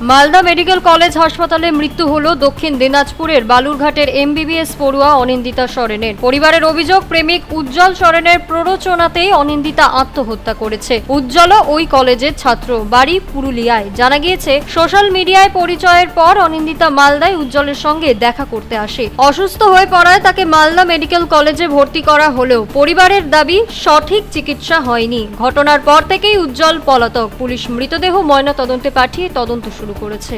Malda medical college হাসপাতালে মৃত্যু হল দক্ষিণ দিনাজপুরের বালুরঘাটের এমবিবিএস পড়ুয়া অনিন্দিতা সরেনের। পরিবারের অভিযোগ, প্রেমিক উজ্জ্বল সরেনের প্ররোচনাতেই অনিন্দিতা আত্মহত্যা করেছে। উজ্জ্বল ওই কলেজের ছাত্র, বাড়ি পুরুলিয়ায়। জানা গিয়েছে, সোশ্যাল মিডিয়ায় পরিচয়ের পর অনিন্দিতা মালদায় উজ্জ্বলের সঙ্গে দেখা করতে আসে। অসুস্থ হয়ে পড়ায় তাকে মালদা মেডিকেল কলেজে ভর্তি করা হলেও পরিবারের দাবি, সঠিক চিকিৎসা হয়নি। ঘটনার পর থেকেই উজ্জ্বল পলাতক। পুলিশ মৃতদেহ ময়নাতদন্তে পাঠিয়ে তদন্ত শুরু করেছে?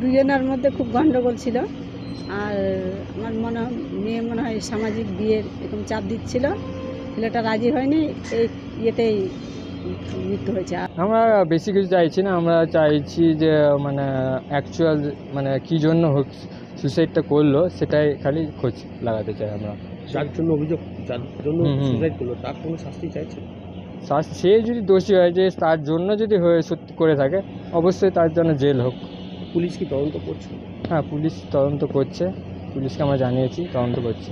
দুজনের মধ্যে খুব গণ্ডগোল ছিল। আর আমার মনে হয় মেয়ে মনে হয় সামাজিক বিয়ের এরকম চাপ দিচ্ছিল। ছেলেটা রাজি হয়নি এই ইয়েতেই মৃত্যু হয়েছে। আর আমরা বেশি কিছু চাইছি না আমরা চাইছি যে মানে অ্যাকচুয়াল মানে কী জন্য হোক সুসাইডটা করল সেটাই খালি খোঁজ লাগাতে চাই আমরা। যার জন্য অভিযোগ যার জন্য। সুসাইড করল তার কোনো শাস্তি চাইছে সে যদি দোষী হয় যে তার জন্য যদি হয়ে সত্যি করে থাকে অবশ্যই তার জন্য জেল হোক। পুলিশ কি তদন্ত করছে? হ্যাঁ পুলিশ তদন্ত করছে। পুলিশকে আমরা জানিয়েছি তদন্ত করছে।